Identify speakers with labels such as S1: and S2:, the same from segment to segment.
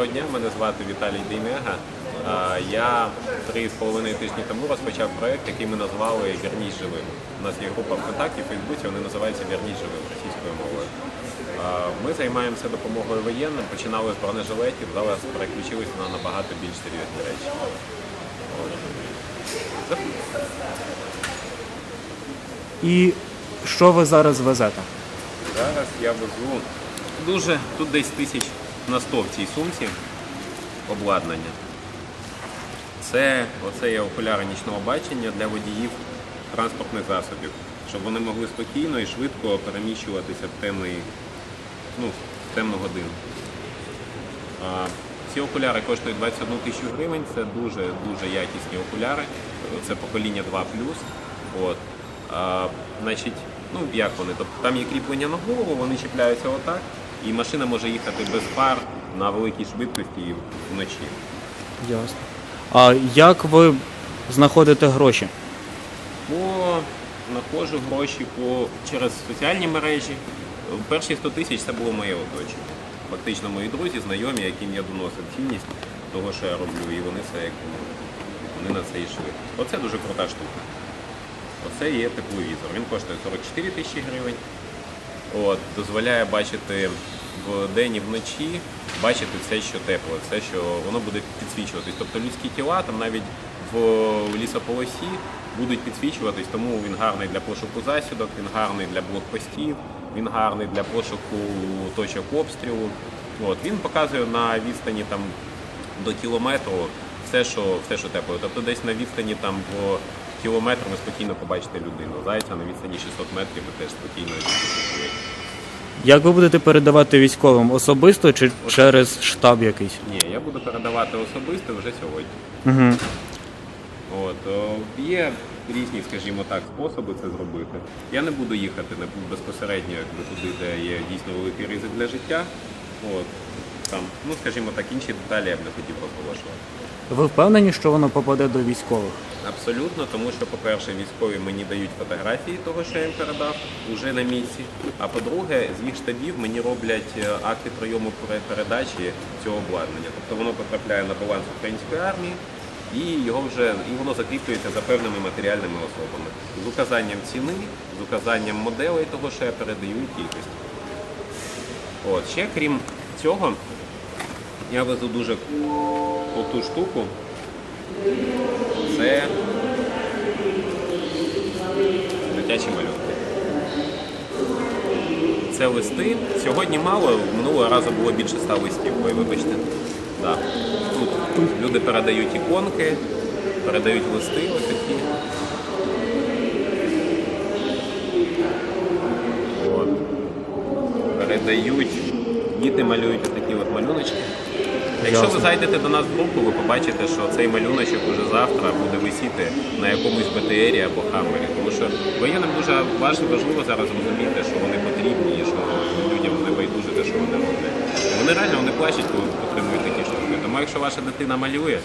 S1: Доброго дня, мене звати Віталій Дейнега. Я три з половиною тижні тому розпочав проект, який ми назвали Вірність живим. У нас є група ВКонтакті, в Фейсбуці, вони називаються Вірність живим російською мовою. Ми займаємося допомогою воєнним, починали з бронежилетів, зараз переключилися на набагато більш серйозні речі.
S2: І що ви зараз везете?
S1: Зараз я везу дуже, тут десь тисяч на 100 в цій сумці обладнання. Це оце є окуляри нічного бачення для водіїв транспортних засобів, щоб вони могли спокійно і швидко переміщуватися в темний, ну, в темну годину. А, ці окуляри коштують 21 тисячу гривень, це дуже дуже якісні окуляри. Це покоління 2 От. А, значить, ну як вони? Тобто там є кріплення на голову, вони чіпляються отак, і машина може їхати без фар на великій швидкості вночі.
S2: Ясно. А як ви знаходите гроші?
S1: По знаходжу гроші по через соціальні мережі. Перші 100 тисяч це було моє оточення. Фактично мої друзі, знайомі, яким я доносив цінність того, що я роблю, і вони це як вони на це йшли. Оце дуже крута штука. Оце є тепловізор. Він коштує 44 тисячі гривень. От, дозволяє бачити в день і вночі, бачити все, що тепло, все, що воно буде підсвічуватись. Тобто людські тіла там навіть в лісополосі будуть підсвічуватись, тому він гарний для пошуку засідок, він гарний для блокпостів, він гарний для пошуку точок обстрілу. От, він показує на відстані там до кілометру все, що все, що тепло. Тобто десь на відстані там в кілометр ви спокійно побачите людину. Зайця на відстані 600 метрів ви теж спокійно відчуєте.
S2: Як ви будете передавати військовим особисто чи через штаб якийсь?
S1: Ні, я буду передавати особисто вже сьогодні.
S2: Угу.
S1: От о, є різні, скажімо так, способи це зробити. Я не буду їхати безпосередньо якби туди, де є дійсно великий ризик для життя. От там, ну скажімо так, інші деталі я б не хотів розголошувати.
S2: Ви впевнені, що воно попаде до військових?
S1: Абсолютно, тому що, по-перше, військові мені дають фотографії того, що я їм передав уже на місці. А по-друге, з їх штабів мені роблять е, акти прийому передачі цього обладнання. Тобто воно потрапляє на баланс української армії і його вже і воно закріплюється за певними матеріальними особами з указанням ціни, з указанням моделей того, що я передаю і кількості. От ще крім цього, я везу дуже круту штуку. Це дитячі малюнки. Це листи. Сьогодні мало, минулого разу було більше ста листів. Ой, вибачте. Да. Тут люди передають іконки, передають листи ось такі. Передають, діти малюють ось такі от малюночки. Якщо ви зайдете до нас в групу, ви побачите, що цей малюночок уже завтра буде висіти на якомусь БТРі або Хаммері. Тому що воєнним дуже важ- важливо зараз розуміти, що вони потрібні і що людям не байдуже те, що вони роблять. Вони реально вони плачуть, коли отримують такі штуки. Тому якщо ваша дитина малює,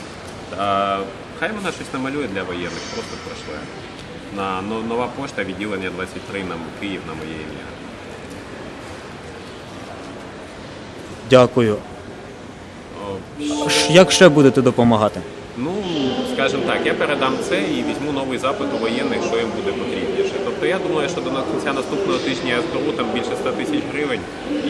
S1: хай вона щось намалює для воєнних, просто пройшла. На нова пошта відділення 23 на Київ на моє ім'я.
S2: Дякую. Як ще будете допомагати?
S1: Ну, скажімо так, я передам це і візьму новий запит у воєнних, що їм буде потрібніше. Тобто я думаю, що до кінця наступного тижня я зберу там більше 100 тисяч гривень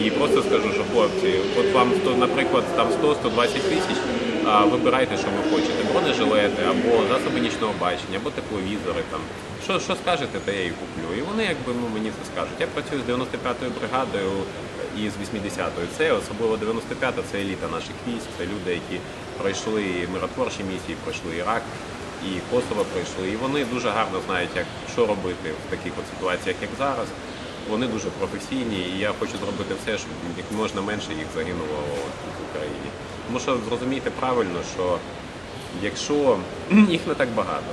S1: і просто скажу, що хлопці, от вам, наприклад, там 100-120 тисяч, а вибирайте, що ви хочете. Бронежилети, або засоби нічного бачення, або тепловізори. Там. Що, що скажете, те я і куплю. І вони якби ну, мені це скажуть. Я працюю з 95-ю бригадою і з 80-ю. Це особливо 95-та, це еліта наших військ, це люди, які пройшли миротворчі місії, пройшли Ірак, і Косово пройшли. І вони дуже гарно знають, як що робити в таких от ситуаціях, як зараз. Вони дуже професійні, і я хочу зробити все, щоб як можна менше їх загинуло в Україні. Тому що зрозумійте правильно, що якщо їх не так багато,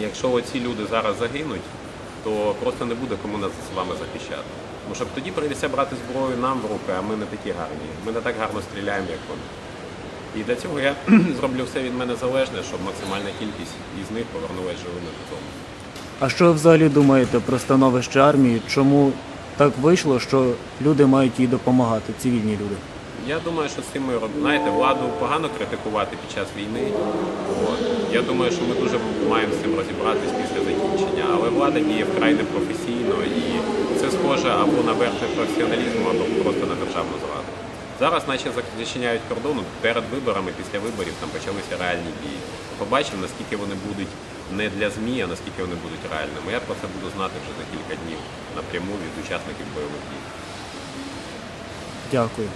S1: якщо оці люди зараз загинуть, то просто не буде кому нас з вами захищати. Тому що тоді прийдеться брати зброю нам в руки, а ми не такі гарні. Ми не так гарно стріляємо, як вони. І для цього я зроблю все від мене залежне, щоб максимальна кількість із них повернулася живими додому.
S2: А що ви взагалі думаєте про становище армії? Чому так вийшло, що люди мають їй допомагати, цивільні люди?
S1: Я думаю, що з цим ми знаєте, владу погано критикувати під час війни. От. Я думаю, що ми дуже маємо з цим розібратись після закінчення. Але влада діє вкрай непрофесійно і це схоже або на верхній професіоналізму, або просто на державну зраду. Зараз, наче зачиняють кордону перед виборами, після виборів там почалися реальні дії. Побачимо, наскільки вони будуть не для ЗМІ, а наскільки вони будуть реальними. Я про це буду знати вже за кілька днів напряму від учасників бойових дій.
S3: Дякую.